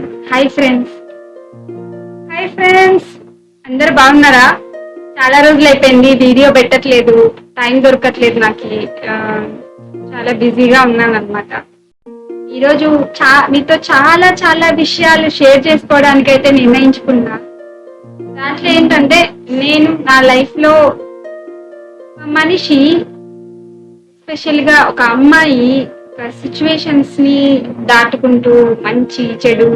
Hi friends hi friends అందరు బాగున్నారా? చాలా రోజులు అయిపోయింది వీడియో పెట్టట్లేదు. టైం దొరకట్లేదు నాకు. చాలా బిజీగా ఉన్నాను అనమాట ఈరోజు చా మీతో చాలా చాలా విషయాలు షేర్ చేసుకోవడానికి అయితే నిర్ణయించుకున్నా. దాంట్లో ఏంటంటే నేను నా లైఫ్లో మనిషి స్పెషల్గా ఒక అమ్మాయి సిచ్యువేషన్స్ని దాటుకుంటూ మంచి చెడు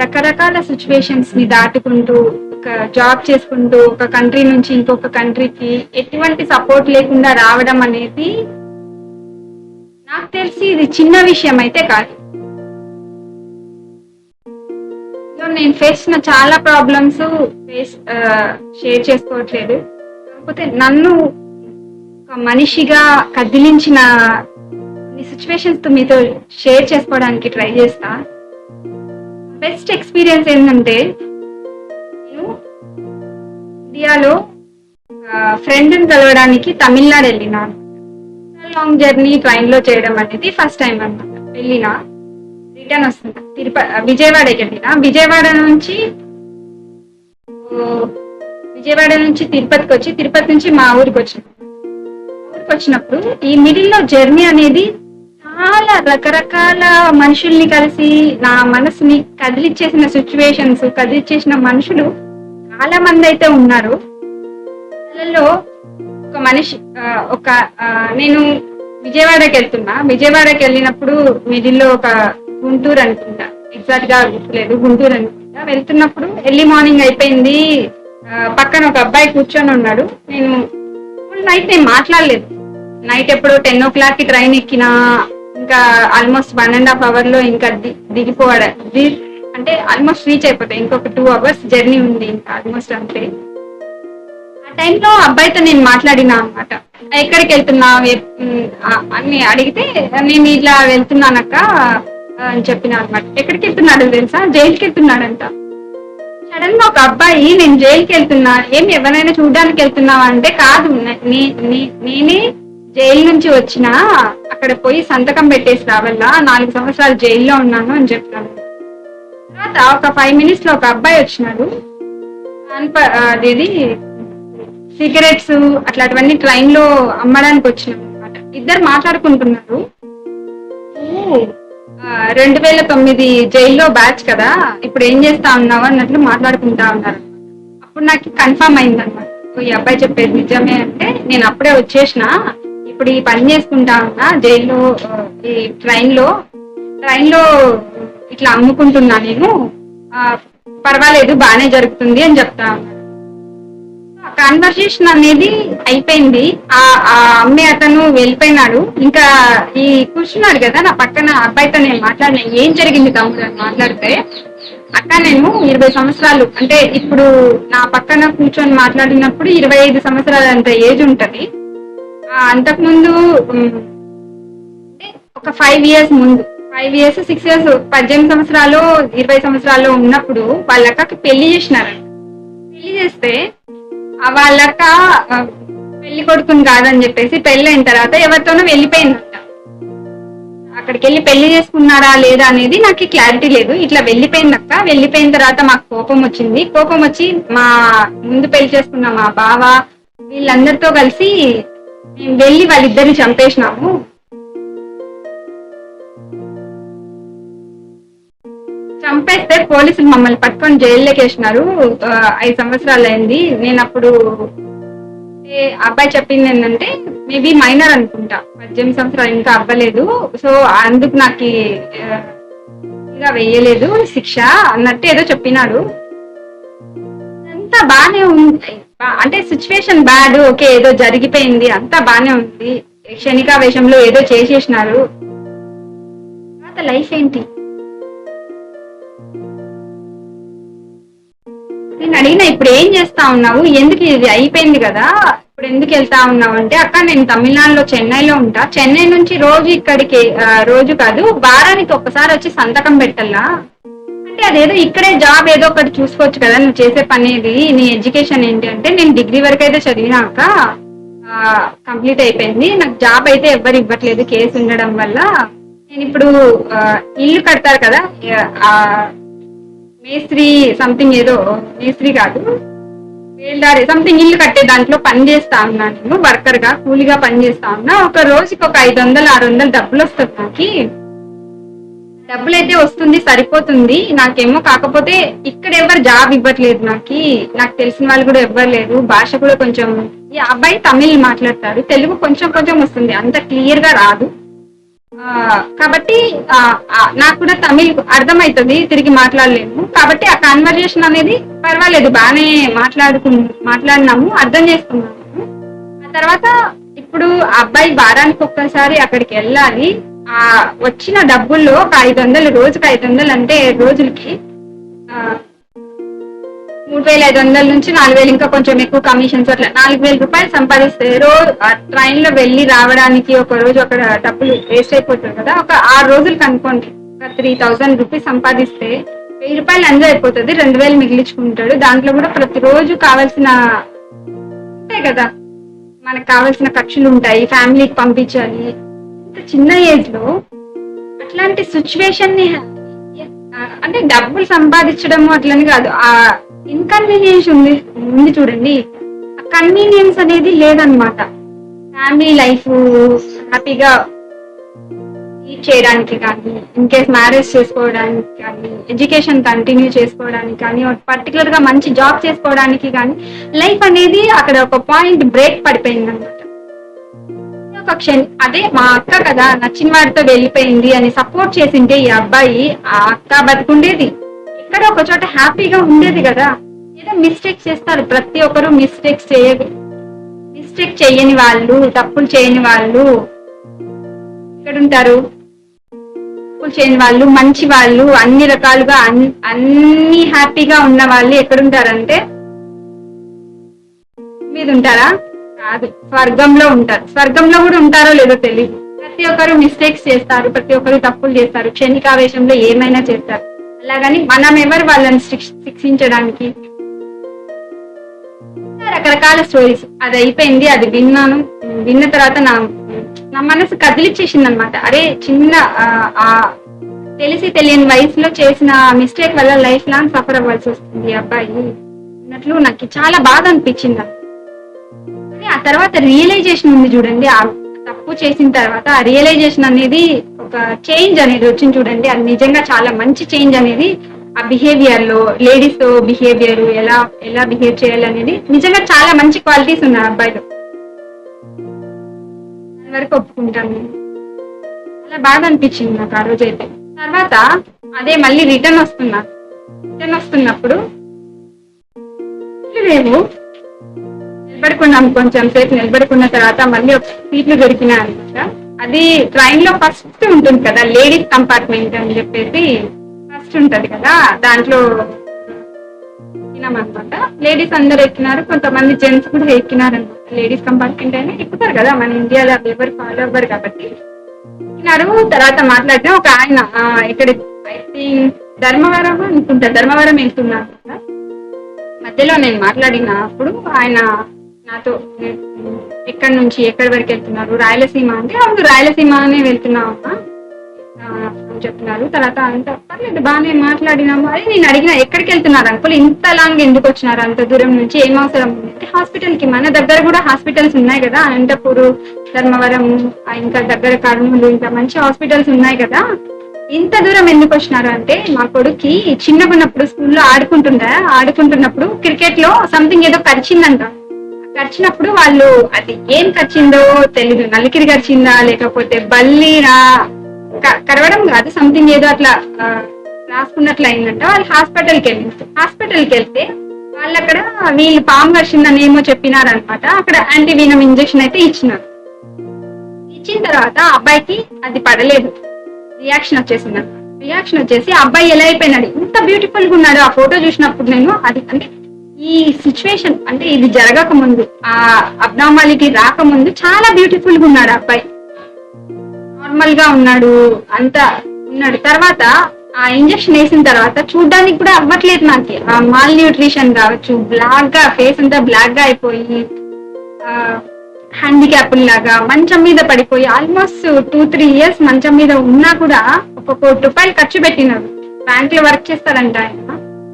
రకరకాల సిచ్యువేషన్స్ని దాటుకుంటూ ఒక జాబ్ చేసుకుంటూ ఒక కంట్రీ నుంచి ఇంకొక కంట్రీకి ఎటువంటి సపోర్ట్ లేకుండా రావడం అనేది నాకు తెలిసి ఇది చిన్న విషయం అయితే కాదు. సో నేను ఫేస్ చేసిన చాలా ప్రాబ్లమ్స్ ఫేస్ షేర్ చేసుకోవట్లేదు. కాకపోతే నన్ను ఒక మనిషిగా కదిలించిన సిచ్యువేషన్స్తో మీతో షేర్ చేసుకోవడానికి ట్రై చేస్తా. బెస్ట్ ఎక్స్పీరియన్స్ ఏంటంటే నేను ఇండియాలో ఫ్రెండ్ని కలవడానికి తమిళనాడు వెళ్ళినా. లాంగ్ జర్నీ ట్రైన్లో చేయడం అనేది ఫస్ట్ టైం అనమాట వెళ్ళినా రిటర్న్ వస్తుంది తిరుపతి విజయవాడకి వెళ్ళినా. విజయవాడ నుంచి విజయవాడ నుంచి తిరుపతికి వచ్చి తిరుపతి నుంచి మా ఊరికి వచ్చిన. ఊరికి వచ్చినప్పుడు ఈ మిడిల్లో జర్నీ అనేది చాలా రకరకాల మనుషుల్ని కలిసి నా మనసుని కదిలిచ్చేసిన సిచ్యువేషన్స్ కదిలిచ్చేసిన మనుషులు చాలా మంది అయితే ఉన్నారు. వాళ్ళలో ఒక మనిషి ఒక నేను విజయవాడకి వెళ్తున్నా. విజయవాడకి వెళ్ళినప్పుడు మిడిల్లో ఒక గుంటూరు అనుకుంటా. ఎగ్జాక్ట్గా గుర్తులేదు గుంటూరు అనుకుంటా. వెళ్తున్నప్పుడు ఎర్లీ మార్నింగ్ అయిపోయింది. పక్కన ఒక అబ్బాయి కూర్చొని ఉన్నాడు. నేను నైట్ నేను మాట్లాడలేదు. నైట్ ఎప్పుడో టెన్ ఓ క్లాక్కి ట్రైన్ ఎక్కినా ఇంకా ఆల్మోస్ట్ వన్ అండ్ హాఫ్ అవర్లో ఇంకా దిగిపోవడం అంటే ఆల్మోస్ట్ రీచ్ అయిపోతాయి. ఇంకొక టూ అవర్స్ జర్నీ ఉంది ఇంకా ఆల్మోస్ట్ అంతే. ఆ టైంలో అబ్బాయితో నేను మాట్లాడినా అనమాట ఎక్కడికి వెళ్తున్నావు? అని అడిగితే నేను ఇట్లా వెళ్తున్నానక్క అని చెప్పిన అనమాట ఎక్కడికి వెళ్తున్నాడు తెలుసా? జైలుకి వెళ్తున్నాడంట. సడన్గా ఒక అబ్బాయి నేను జైలుకి వెళ్తున్నా. ఏం ఎవరైనా చూడడానికి వెళ్తున్నావా? అంటే కాదు. నేనే జైలు నుంచి వచ్చిన అక్కడ పోయి సంతకం పెట్టేసి రావాలా నాలుగు సంవత్సరాలు జైల్లో ఉన్నాను అని చెప్పినాను తర్వాత ఒక ఫైవ్ మినిట్స్లో ఒక అబ్బాయి వచ్చినాడు. అన్ప- అదేది? సిగరెట్స్ అట్లాంటివన్నీ ట్రైన్లో అమ్మడానికి వచ్చినాం అనమాట ఇద్దరు మాట్లాడుకుంటున్నారు. రెండు వేల తొమ్మిది జైల్లో బ్యాచ్ కదా ఇప్పుడు ఏం చేస్తా ఉన్నావు? అన్నట్లు మాట్లాడుకుంటా ఉన్నారు. అప్పుడు నాకు కన్ఫర్మ్ అయింది అనమాట ఈ అబ్బాయి చెప్పేది నిజమే అంటే నేను అప్పుడే వచ్చేసిన ఇప్పుడు ఈ పని చేసుకుంటా ఉన్నా జైల్లో ఈ ట్రైన్లో ట్రైన్లో ఇట్లా అమ్ముకుంటున్నా నేను. పర్వాలేదు బాగానే జరుగుతుంది అని చెప్తా ఉన్నాను కన్వర్సేషన్ అనేది అయిపోయింది. ఆ ఆ అతను వెళ్ళిపోయినాడు. ఇంకా ఈ కూర్చున్నాడు కదా నా పక్కన అబ్బాయితో నేను మాట్లాడిన. ఏం జరిగింది తమ్ముడు అని మాట్లాడితే అక్క నేను ఇరవై సంవత్సరాలు అంటే ఇప్పుడు నా పక్కన కూర్చొని మాట్లాడినప్పుడు ఇరవై ఐదు సంవత్సరాలు అంత ఏజ్ ఉంటది. అంతకుముందు అంటే ఒక ఫైవ్ ఇయర్స్ ముందు ఫైవ్ ఇయర్స్ సిక్స్ ఇయర్స్ పద్దెనిమిది సంవత్సరాలు ఇరవై సంవత్సరాలు ఉన్నప్పుడు వాళ్ళ అక్కకి పెళ్ళి చేసినారు. పెళ్ళి చేస్తే ఆ వాళ్ళక్క పెళ్ళి కొడుకుని కాదని చెప్పేసి పెళ్ళి అయిన తర్వాత ఎవరితోనో వెళ్ళిపోయిందంట. అక్కడికి వెళ్ళి పెళ్ళి చేసుకున్నారా లేదా అనేది నాకు క్లారిటీ లేదు. ఇట్లా వెళ్ళిపోయిందక్క. వెళ్ళిపోయిన తర్వాత మాకు కోపం వచ్చింది. కోపం వచ్చి మా ముందు పెళ్ళి చేసుకున్న మా బావ వీళ్ళందరితో కలిసి మేము వెళ్ళి వాళ్ళిద్దరిని చంపేసినాము. చంపేస్తే పోలీసులు మమ్మల్ని పట్టుకొని జైల్లోకి వేసినారు. ఐదు సంవత్సరాలు అయింది. నేను అప్పుడు అబ్బాయి చెప్పింది ఏంటంటే మేబీ మైనర్ అనుకుంటా. పద్దెనిమిది సంవత్సరాలు ఇంకా అవ్వలేదు. సో అందుకు నాకు ఇంకా వెయ్యలేదు శిక్ష అన్నట్టు ఏదో చెప్పినాడు. అంతా బానే ఉంది. అంటే సిచ్యువేషన్ బ్యాడ్ ఓకే ఏదో జరిగిపోయింది అంతా బానే ఉంది. క్షణికావేశంలో ఏదో చేసేసినారు. తర్వాత లైఫ్ ఏంటి? నేను అడిగిన ఇప్పుడు ఏం చేస్తా ఉన్నావు? ఎందుకు ఇది అయిపోయింది కదా? ఇప్పుడు ఎందుకు వెళ్తా ఉన్నావు అంటే అక్క నేను తమిళనాడులో చెన్నైలో ఉంటా. చెన్నై నుంచి రోజు ఇక్కడికి రోజు కాదు వారానికి ఒక్కసారి వచ్చి సంతకం పెట్టాలా? అంటే అదేదో ఇక్కడే జాబ్ ఏదో ఒకటి చూసుకోవచ్చు కదా నువ్వు చేసే పని ఇది నీ ఎడ్యుకేషన్ ఏంటి అంటే నేను డిగ్రీ వరకు అయితే చదివినాక కంప్లీట్ అయిపోయింది. నాకు జాబ్ అయితే ఎవ్వరు ఇవ్వట్లేదు కేసు ఉండడం వల్ల. నేను ఇప్పుడు ఇల్లు కడతారు కదా మేస్త్రి సంథింగ్ ఏదో మేస్త్రి కాదు వేల్దారి సంథింగ్ ఇల్లు కట్టే దాంట్లో పని చేస్తా ఉన్నా నేను వర్కర్గా కూలిగా పని చేస్తా ఉన్నా. ఒక రోజుకి ఒక ఐదు వందలు ఆరు వందలు డబ్బులు వస్తుంది నాకు. డబ్బులు అయితే వస్తుంది సరిపోతుంది. నాకేమో కాకపోతే ఇక్కడ ఎవరు జాబ్ ఇవ్వట్లేదు నాకు. నాకు తెలిసిన వాళ్ళు కూడా ఎవ్వరు లేరు. భాష కూడా కొంచెం ఈ అబ్బాయి తమిళ్ మాట్లాడతారు. తెలుగు కొంచెం కొంచెం వస్తుంది. అంత క్లియర్గా రాదు. కాబట్టి నాకు కూడా తమిళ్ అర్థమవుతుంది. తిరిగి మాట్లాడలేము. కాబట్టి ఆ కన్వర్జేషన్ అనేది పర్వాలేదు. బాగానే మాట్లాడుకు మాట్లాడినాము. అర్థం చేసుకున్నాము. ఆ తర్వాత ఇప్పుడు ఆ అబ్బాయి వారానికి ఒక్కసారి అక్కడికి వెళ్ళాలి. ఆ వచ్చిన డబ్బుల్లో ఒక ఐదు వందలు రోజుకి ఐదు వందలు అంటే రోజులకి మూడు వేల ఐదు వందల నుంచి నాలుగు వేలు ఇంకా కొంచెం ఎక్కువ కమిషన్స్ అట్లా. నాలుగు వేల రూపాయలు సంపాదిస్తే రోజు ట్రైన్లో వెళ్ళి రావడానికి ఒక రోజు అక్కడ డబ్బులు వేస్ట్ అయిపోతుంది కదా. ఒక ఆరు రోజులు కనుక్కోండి ఒక త్రీ థౌసండ్ రూపీస్ సంపాదిస్తే వెయ్యి రూపాయలు ఎంజాయ్ అయిపోతుంది రెండు వేలు మిగిలించుకుంటాడు. దాంట్లో కూడా ప్రతిరోజు కావాల్సిన ఉంటాయి కదా. మనకు కావాల్సిన ఖర్చులు ఉంటాయి. ఫ్యామిలీకి పంపించాలి. ఇంత చిన్న ఏజ్లో అట్లాంటి సిచ్యువేషన్ని అంటే డబ్బులు సంపాదించడం అట్లని కాదు. ఆ ఇన్కన్వీనియన్స్ ఉంది. ఉంది చూడండి. కన్వీనియన్స్ అనేది లేదనమాట ఫ్యామిలీ లైఫ్ హ్యాపీగా లీడ్ చేయడానికి కానీ ఇన్ కేస్ మ్యారేజ్ చేసుకోవడానికి కానీ ఎడ్యుకేషన్ కంటిన్యూ చేసుకోవడానికి కానీ పర్టికులర్గా మంచి జాబ్ చేసుకోవడానికి కానీ లైఫ్ అనేది అక్కడ ఒక పాయింట్ బ్రేక్ పడిపోయింది సాటిస్ఫాక్షన్ అదే మా అక్క కదా నచ్చిన వాడితో వెళ్ళిపోయింది అని సపోర్ట్ చేసింటే ఈ అబ్బాయి ఆ అక్క బతుకుండేది. ఎక్కడ ఒక చోట హ్యాపీగా ఉండేది కదా. ఏదో మిస్టేక్ చేస్తారు ప్రతి ఒక్కరు మిస్టేక్స్ చేయ మిస్టేక్ చేయని వాళ్ళు తప్పులు చేయని వాళ్ళు ఎక్కడ ఉంటారు తప్పులు చేయని వాళ్ళు మంచి వాళ్ళు అన్ని రకాలుగా అన్ని అన్ని హ్యాపీగా ఉన్న వాళ్ళు ఎక్కడుంటారంటే మీద ఉంటారా కాదు. స్వర్గంలో ఉంటారు. స్వర్గంలో కూడా ఉంటారో లేదో తెలియదు ప్రతి ఒక్కరు మిస్టేక్స్ చేస్తారు ప్రతి ఒక్కరు తప్పులు చేస్తారు క్షణికావేశంలో ఏమైనా చేస్తారు. అలాగని మనం ఎవరు వాళ్ళని శిక్షించడానికి? రకరకాల స్టోరీస్ అది అయిపోయింది అది విన్నాను. విన్న తర్వాత నా నా మనసు కదిలిచ్చేసింది అనమాట అరే చిన్న ఆ, తెలిసి తెలియని వయసులో చేసిన మిస్టేక్ వల్ల లైఫ్ లాంగ్ సఫర్ అవ్వాల్సి వస్తుంది అబ్బాయి. అన్నట్లు నాకు చాలా బాధ అనిపించింది. ఆ తర్వాత రియలైజేషన్ ఉంది చూడండి. ఆ తప్పు చేసిన తర్వాత ఆ రియలైజేషన్ అనేది ఒక చేంజ్ అనేది వచ్చింది చూడండి. అది నిజంగా చాలా మంచి చేంజ్ అనేది ఆ బిహేవియర్లో లేడీస్ బిహేవియర్ ఎలా ఎలా బిహేవ్ చేయాలనేది నిజంగా చాలా మంచి క్వాలిటీస్ ఉన్నాయి ఆ అబ్బాయిలో. వరకు ఒప్పుకుంటాను. చాలా బాగా అనిపించింది నాకు ఆ రోజు అయితే. తర్వాత అదే మళ్ళీ రిటర్న్ వస్తున్నా. రిటర్న్ వస్తున్నప్పుడు సీట్లు లేవు. నిలబడుకున్నాం కొంచెం సేపు నిలబడుకున్న తర్వాత మళ్ళీ ఒక సీట్లు దొరికినాయి అనమాట అది ట్రైన్లో ఫస్ట్ ఉంటుంది కదా లేడీస్ కంపార్ట్మెంట్ అని చెప్పేసి ఫస్ట్ ఉంటది కదా దాంట్లో ఎక్కినామన్నమాట లేడీస్ అందరు ఎక్కినారు కొంతమంది జెంట్స్ కూడా ఎక్కినారు అనమాట లేడీస్ కంపార్ట్మెంట్ అయినా ఎక్కుతారు కదా మన ఇండియాలో అవి ఎవరు ఫాలో అవ్వరు కాబట్టి. ఎక్కినారు తర్వాత మాట్లాడితే ఒక ఆయన ఇక్కడ ఐ థింక్ ధర్మవరం అనుకుంటా ధర్మవరం వెళ్తున్నారు కదా. మధ్యలో నేను మాట్లాడినప్పుడు ఆయన నాతో ఎక్కడి నుంచి ఎక్కడి వరకు వెళ్తున్నారు? రాయలసీమ అంటే అవును రాయలసీమ అనే వెళ్తున్నావు అని చెప్తున్నారు. తర్వాత అంత పర్లేదు బాగానే మాట్లాడినాము. అది నేను అడిగిన ఎక్కడికి వెళ్తున్నారు అంకుల్? ఇంత లాంగ్ ఎందుకు వచ్చినారు? అంత దూరం నుంచి ఏం అవసరం? అంటే హాస్పిటల్కి మన దగ్గర కూడా హాస్పిటల్స్ ఉన్నాయి కదా. అనంతపూరు ధర్మవరం ఇంకా దగ్గర కర్నూలు ఇంకా మంచి హాస్పిటల్స్ ఉన్నాయి కదా. ఇంత దూరం ఎందుకు వచ్చినారు అంటే మా కొడుక్కి చిన్నగున్నప్పుడు స్కూల్లో ఆడుకుంటుండే ఆడుకుంటున్నప్పుడు క్రికెట్లో సంథింగ్ ఏదో కరిచిందంట కరిచినప్పుడు వాళ్ళు అది ఏం కరిచిందో తెలీదు నలికిరి కరిచిందా లేకపోతే బల్లినా కరవడం కాదు సంథింగ్ ఏదో అట్లా రాసుకున్నట్లు అయిందంట వాళ్ళు హాస్పిటల్కి వెళ్ళింది హాస్పిటల్కి వెళ్తే వాళ్ళు అక్కడ వీళ్ళు పాము కరిచిందని ఏమో చెప్పినారనమాట. అక్కడ యాంటీవీనం ఇంజెక్షన్ అయితే ఇచ్చినారు. ఇచ్చిన తర్వాత అబ్బాయికి అది పడలేదు. రియాక్షన్ వచ్చేసింది రియాక్షన్ వచ్చేసి అబ్బాయి ఎలా అయిపోయినాడు? ఇంత బ్యూటిఫుల్గా ఉన్నాడు. ఆ ఫోటో చూసినప్పుడు నేను అది అంటే ఈ సిచ్యువేషన్ అంటే ఇది జరగక ముందు ఆ అబ్నార్మాలిటీ రాకముందు చాలా బ్యూటిఫుల్గా ఉన్నాడు అబ్బాయి. నార్మల్గా ఉన్నాడు అంతా ఉన్నాడు. తర్వాత ఆ ఇంజెక్షన్ వేసిన తర్వాత చూడడానికి కూడా అవ్వట్లేదు నాకు. ఆ మాల్ న్యూట్రిషన్ కావచ్చు బ్లాక్గా ఫేస్ అంతా బ్లాక్గా అయిపోయి హ్యాండిక్యాప్ లాగా మంచం మీద పడిపోయి ఆల్మోస్ట్ టూ త్రీ ఇయర్స్ మంచం మీద ఉన్నా కూడా ఒక కోటి రూపాయలు ఖర్చు పెట్టినారు బ్యాంక్లో వర్క్ చేస్తారంట ఆయన.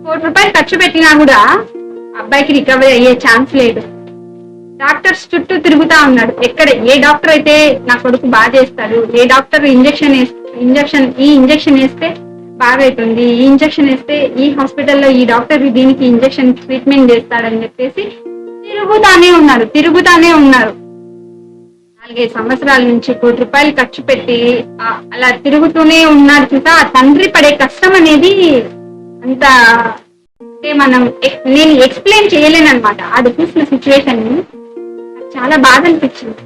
కోటి రూపాయలు ఖర్చు పెట్టినా కూడా అబ్బాయికి రికవరీ అయ్యే ఛాన్స్ లేదు. డాక్టర్స్ చుట్టూ తిరుగుతా ఉన్నాడు. ఎక్కడ? ఏ డాక్టర్ అయితే నా కొడుకు బాగా చేస్తాడు ఏ డాక్టర్ ఇంజెక్షన్ ఇంజెక్షన్ ఈ ఇంజెక్షన్ వేస్తే బాగైతుంది ఈ ఇంజక్షన్ వేస్తే ఈ హాస్పిటల్లో ఈ డాక్టర్ దీనికి ఇంజక్షన్ ట్రీట్మెంట్ చేస్తాడని చెప్పేసి తిరుగుతానే ఉన్నారు తిరుగుతానే ఉన్నారు. నాలుగైదు సంవత్సరాల నుంచి కోటి రూపాయలు ఖర్చు పెట్టి అలా తిరుగుతూనే ఉన్నారు చూసా. తండ్రి పడే కష్టం అనేది అంత మనం నేను ఎక్స్ప్లెయిన్ చేయలేను అనమాట అది చూసిన సిచ్యువేషన్ చాలా బాధ అనిపించింది.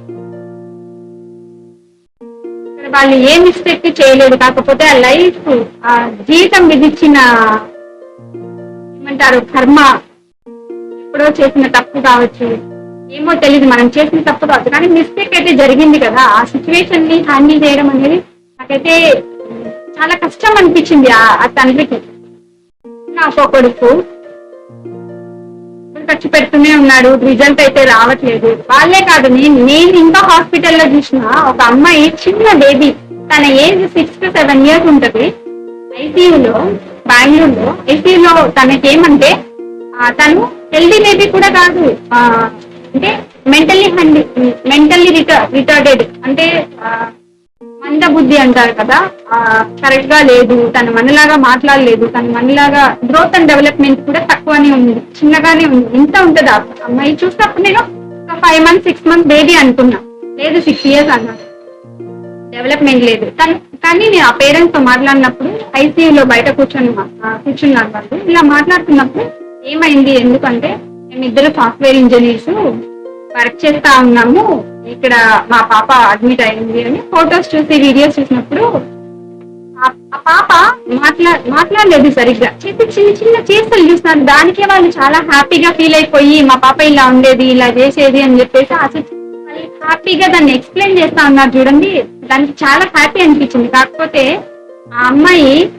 వాళ్ళు ఏ మిస్టేక్ చేయలేదు. కాకపోతే ఆ లైఫ్ ఆ జీవితం విధించిన ఏమంటారు కర్మ ఎప్పుడో చేసిన తప్పు కావచ్చు ఏమో తెలియదు మనం చేసిన తప్పు కావచ్చు. కానీ మిస్టేక్ అయితే జరిగింది కదా. ఆ సిచ్యువేషన్ని హ్యాండిల్ చేయడం అనేది నాకైతే చాలా కష్టం అనిపించింది ఆ ఆ తండ్రికి. నాకు ఒక కొడుకు ఖర్చు పెడుతూనే ఉన్నాడు. రిజల్ట్ అయితే రావట్లేదు. వాళ్ళే కాదు నేను నేను ఇంకా హాస్పిటల్లో చూసిన ఒక అమ్మాయి చిన్న బేబీ తన age six to seven years ఉంటది. ఐసీయూలో బెంగళూరులో. ఐసీయూలో తనకేమంటే తను హెల్దీ బేబీ కూడా కాదు అంటే mentally handi mentally reta retarded అంటే ఆ, మంద బుద్ధి అంటారు కదా కరెక్ట్గా లేదు తన మనలాగా మాట్లాడలేదు తన మనలాగా గ్రోత్ అండ్ డెవలప్మెంట్ కూడా తక్కువనే ఉంది చిన్నగానే ఉంది ఇంత ఉంటుంది? అమ్మాయి చూసినప్పుడు నేను ఒక five months six months baby అనుకున్నా లేదు సిక్స్ ఇయర్స్ అన్నా. డెవలప్మెంట్ లేదు. కానీ నేను ఆ పేరెంట్స్తో మాట్లాడినప్పుడు ఐసీయూలో బయట కూర్చొని కూర్చున్నారు వాళ్ళు. ఇలా మాట్లాడుతున్నప్పుడు ఏమైంది? ఎందుకంటే మేమిద్దరు సాఫ్ట్వేర్ ఇంజనీర్స్ వర్క్ చేస్తా ఉన్నాము. ఇక్కడ మా పాప అడ్మిట్ అయింది అని ఫొటోస్ చూసి వీడియోస్ చూసినప్పుడు ఆ- పాప మాట్లా మాట్లాడలేదు సరిగ్గా. చెప్పి చిన్న చిన్న చేస్తలు చూస్తున్నారు. దానికే వాళ్ళు చాలా హ్యాపీగా ఫీల్ అయిపోయి మా పాప ఇలా ఉండేది ఇలా చేసేది అని చెప్పేసి అసలు హ్యాపీగా దాన్ని ఎక్స్ప్లెయిన్ చేస్తా ఉన్నారు చూడండి. దానికి చాలా హ్యాపీ అనిపించింది. కాకపోతే ఆ అమ్మాయి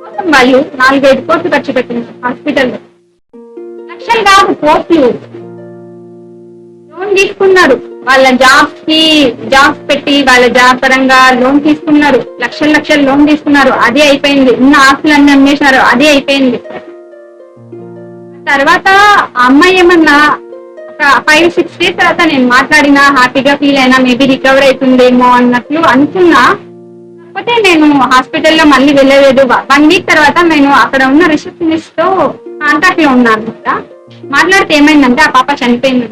కోసం వాళ్ళు నాలుగైదు కోట్లు ఖర్చు పెట్టింది హాస్పిటల్లో లక్షలు కాదు కోట్లు. తీసుకున్నారు. వాళ్ళ జాబ్స్కి జాబ్స్ పెట్టి వాళ్ళ జాబ్ పరంగా లోన్ తీసుకున్నారు. లక్షల లక్షలు లోన్ తీసుకున్నారు. అదే అయిపోయింది. ఉన్న ఆస్తులన్నీ అమ్మేసినారు. అదే అయిపోయింది. తర్వాత అమ్మాయి ఏమన్నా ఫైవ్ సిక్స్ డేస్ తర్వాత నేను మాట్లాడినా హ్యాపీగా ఫీల్ అయినా మేబీ రికవర్ అవుతుందేమో అన్నట్లు అనుకున్నా. కాకపోతే నేను హాస్పిటల్లో మళ్ళీ వెళ్ళలేదు. వన్ వీక్ తర్వాత నేను అక్కడ ఉన్న రిసెప్షనిస్ట్తో కాంటాక్ట్లో ఉన్నాను. అనమాట మాట్లాడితే ఏమైందంటే ఆ పాప చనిపోయింది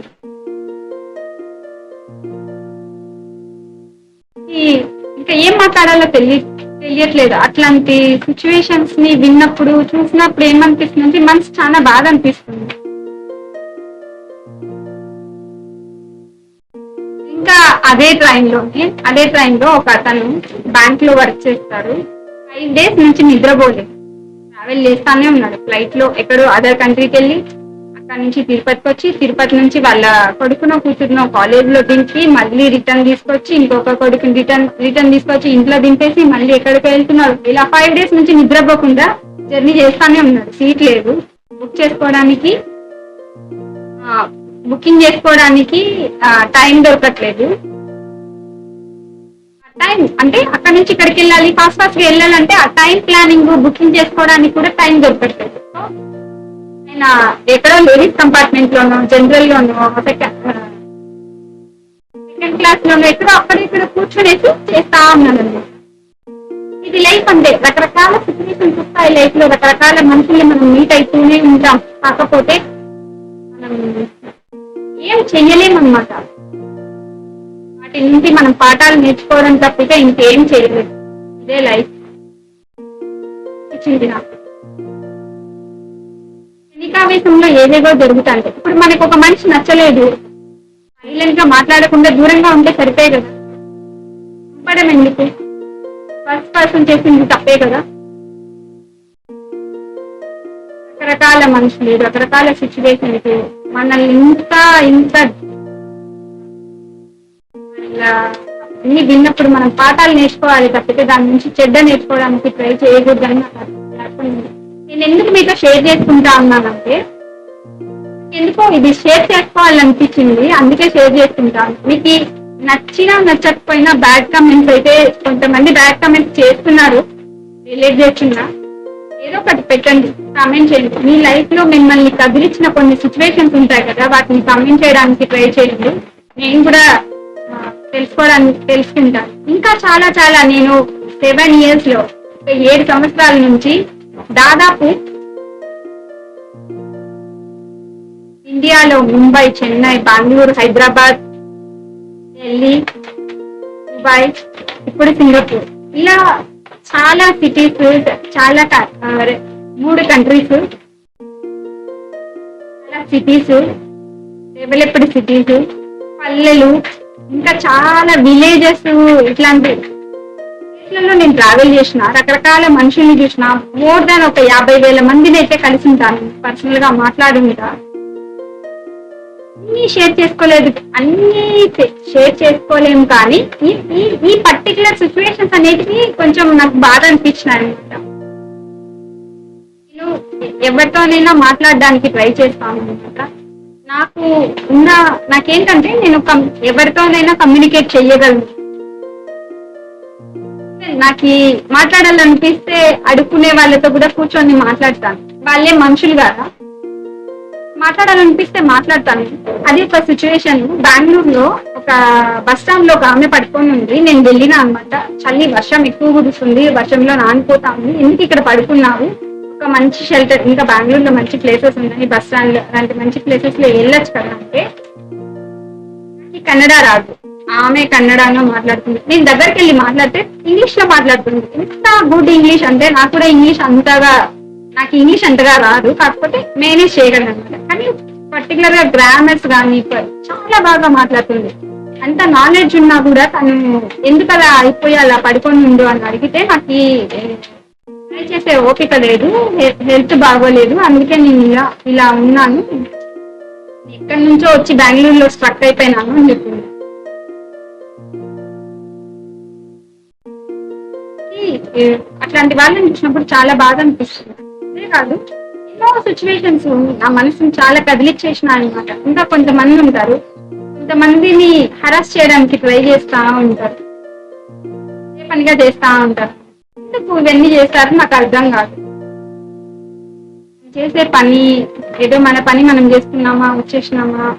ఇంకా ఏం మాట్లాడాలో తెలియ తెలియట్లేదు. అట్లాంటి సిచ్యువేషన్స్ని విన్నప్పుడు చూసినప్పుడు ఏమనిపిస్తుంది అంటే మనసు చాలా బాధ అనిపిస్తుంది. ఇంకా అదే ట్రైన్లోనే అదే ట్రైన్లో ఒక అతను బ్యాంక్లో వర్క్ చేస్తారు ఫైవ్ డేస్ నుంచి నిద్రపోలేదు. ట్రావెల్ చేస్తానే ఉన్నాడు. ఫ్లైట్లో ఎక్కడో అదర్ కంట్రీకి వెళ్ళి అక్కడ నుంచి తిరుపతికి వచ్చి తిరుపతి నుంచి వాళ్ళ కొడుకునో కూతురునో కాలేజ్లో దింపి మళ్ళీ రిటర్న్ తీసుకొచ్చి ఇంకొక కొడుకుని రిటర్న్ రిటర్న్ తీసుకొచ్చి ఇంట్లో దింపేసి మళ్ళీ ఎక్కడికి వెళ్తున్నారు. ఇలా ఫైవ్ డేస్ నుంచి నిద్రపోకుండా జర్నీ చేస్తానే ఉన్నారు. సీట్ లేదు. బుక్ చేసుకోవడానికి బుకింగ్ చేసుకోవడానికి టైం దొరకట్లేదు. టైం అంటే అక్కడ నుంచి ఇక్కడికి వెళ్ళాలి ఫాస్ట్ ఫాస్ట్గా వెళ్ళాలంటే ఆ టైం ప్లానింగ్ బుకింగ్ చేసుకోవడానికి కూడా టైం దొరకట్లేదు. సో ఆయన ఎక్కడో లేడీస్ కంపార్ట్మెంట్ లోను జనరల్ లోను సెకండ్ సెకండ్ క్లాస్ లోను ఎక్కడో అక్కడ ఇక్కడ కూర్చొనేసి చేస్తా ఉన్నానండి ఇది లైఫ్ అంతే రకరకాల సిచ్యువేషన్స్ వస్తాయి లైఫ్లో రకరకాల మనుషుల్ని మనం మీట్ అవుతూనే ఉంటాం. కాకపోతే మనం ఏం చెయ్యలేమన్నమాట. వాటి నుండి మనం పాఠాలు నేర్చుకోవడం తప్పితే ఇంకేం చేయలేదు ఇదే లైఫ్ ఇచ్చింది నాకు. టీకావేశంలో ఏవేవో జరుగుతాయి ఇప్పుడు మనకు ఒక మనిషి నచ్చలేదు. సైలెంట్గా మాట్లాడకుండా దూరంగా ఉంటే సరిపోయే కదా. చంపడం ఎందుకు? ఫస్ట్ పర్సన్ చేసింది తప్పే కదా. రకరకాల మనుషులు రకరకాల సిచ్యువేషన్స్ మనల్ని ఇంత ఇంత అన్ని విన్నప్పుడు మనం పాఠాలు నేర్చుకోవాలి తప్పితే దాని నుంచి చెడ్డ నేర్చుకోవడానికి ట్రై చేయకూడదని నాకు అర్థమైంది. నేను ఎందుకు మీతో షేర్ చేసుకుంటా ఉన్నానంటే ఎందుకో ఇది షేర్ చేసుకోవాలనిపించింది అందుకే షేర్ చేసుకుంటాను మీకు నచ్చినా నచ్చకపోయినా బ్యాడ్ కమెంట్స్ అయితే కొంతమంది బ్యాడ్ కమెంట్స్ చేస్తున్నారు రిలేట్ చేస్తున్నా. ఏదో ఒకటి పెట్టండి కామెంట్ చేయండి. మీ లైఫ్లో మిమ్మల్ని కదిలించిన కొన్ని సిచ్యువేషన్స్ ఉంటాయి కదా వాటిని కామెంట్ చేయడానికి ట్రై చేయండి. నేను కూడా తెలుసుకోవడానికి తెలుసుకుంటాను ఇంకా చాలా చాలా నేను సెవెన్ ఇయర్స్లో ఏడు సంవత్సరాల నుంచి దాదాపు ఇండియాలో ముంబై చెన్నై బెంగళూరు హైదరాబాద్ ఢిల్లీ దుబాయ్ ఇప్పుడు సింగపూర్. ఇలా చాలా సిటీస్ చాలా మూడు కంట్రీస్ చాలా సిటీస్ డెవలప్డ్ సిటీస్ పల్లెలు ఇంకా చాలా విలేజెస్ ఇట్లాంటి ప్లేస్లలో నేను ట్రావెల్ చేసిన రకరకాల మనుషుల్ని చూసిన మోర్ దాన్ ఒక యాభై వేల మందిని అయితే కలిసి ఉంటాను పర్సనల్గా మాట్లాడి ఉంటా అన్ని షేర్ చేసుకోలేదు అన్ని షేర్ చేసుకోలేము కానీ ఈ ఈ- పర్టికులర్ సిచ్యువేషన్స్ అనేటివి కొంచెం నాకు బాధ అనిపించినాయి. అనమాట నేను ఎవరితోనైనా మాట్లాడడానికి ట్రై చేస్తాను అనమాట నాకు ఉన్న నాకేంటంటే నేను ఎవరితోనైనా కమ్యూనికేట్ చెయ్యగలను నాకు మాట్లాడాలనిపిస్తే అడుక్కునే వాళ్ళతో కూడా కూర్చొని మాట్లాడతాను. వాళ్ళే మనుషులు కదా. మాట్లాడాలనిపిస్తే మాట్లాడతాను. అది ఒక సిచ్యువేషన్ బెంగళూరులో ఒక బస్ స్టాండ్లో ఒక ఆమె పడుకొని ఉంది. నేను వెళ్ళినా అనమాట చల్లి వర్షం ఎక్కువ కురుస్తుంది. వర్షంలో నానిపోతా ఉంది ఎందుకు ఇక్కడ పడుకున్నావు? ఒక మంచి షెల్టర్ ఇంకా బెంగళూరులో మంచి ప్లేసెస్ ఉన్నాయి. బస్ స్టాండ్ అలాంటి మంచి ప్లేసెస్లో వెళ్ళొచ్చు కదా అంటే కన్నడ రాదు. ఆమె కన్నడలో మాట్లాడుతుంది. నేను దగ్గరికి వెళ్ళి మాట్లాడితే ఇంగ్లీష్లో మాట్లాడుతుంది. ఎంత గుడ్ ఇంగ్లీష్ అంటే నాకు కూడా ఇంగ్లీష్ అంతగా నాకు ఇంగ్లీష్ అంతగా రాదు. కాకపోతే మేనేజ్ చేయగలను అనమాట కానీ పర్టికులర్గా గ్రామర్స్ కానీ చాలా బాగా మాట్లాడుతుంది. అంత నాలెడ్జ్ ఉన్నా కూడా తను ఎందుకు అలా అయిపోయి అలా పడుకొని ఉండు అని అడిగితే నాకు ట్రై చేసే ఓపిక లేదు హెల్త్ బాగోలేదు. అందుకే నేను ఇలా ఇలా ఉన్నాను. ఎక్కడి నుంచో వచ్చి బెంగళూరులో స్ట్రక్ అయిపోయినాను అని చెప్పి. అట్లాంటి వాళ్ళని చూసినప్పుడు చాలా బాధ అనిపిస్తుంది. అదే కాదు ఎన్నో సిచ్యువేషన్స్ నా మనసుని చాలా కదిలిచ్చేసిన అనమాట ఇంకా కొంతమంది ఉంటారు. కొంతమందిని హరాస్ చేయడానికి ట్రై చేస్తా ఉంటారు. ఏ పనిగా చేస్తా ఉంటారు. ఎందుకు ఇవన్నీ చేస్తారు? నాకు అర్థం కాదు. చేసే పని ఏదో మన పని మనం చేస్తున్నామా వచ్చేసినామా?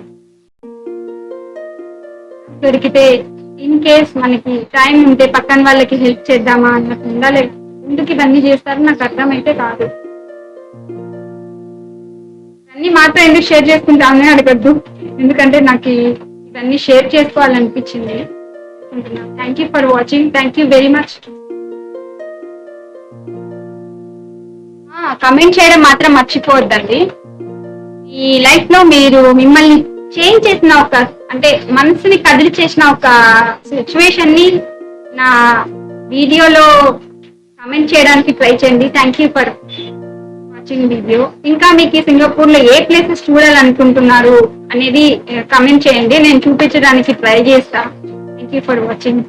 దొరికితే ఇన్ కేస్ మనకి టైం ఉంటే పక్కన వాళ్ళకి హెల్ప్ చేద్దామా అన్నట్టు ఉండాలి ఎందుకు ఇవన్నీ చేస్తారు? నాకు అర్థమైతే కాదు. ఇవన్నీ మాత్రం ఎందుకు షేర్ చేసుకుంటామని అడగద్దు. ఎందుకంటే నాకు ఇవన్నీ share చేసుకోవాలనిపించింది. Thank you for watching thank you very much comment చేయడం మాత్రం మర్చిపోవద్దండి. ఈ లైఫ్లో మీరు మిమ్మల్ని చేంజ్ చేసిన ఒక అంటే మనసుని కదిలి చేసిన ఒక సిచ్యువేషన్ని నా వీడియోలో కమెంట్ చేయడానికి ట్రై చేయండి. Thank you for watching video ఇంకా మీకు సింగపూర్లో ఏ ప్లేసెస్ చూడాలనుకుంటున్నారు అనేది eh, కమెంట్ చేయండి. నేను చూపించడానికి ట్రై చేస్తా. Thank you for watching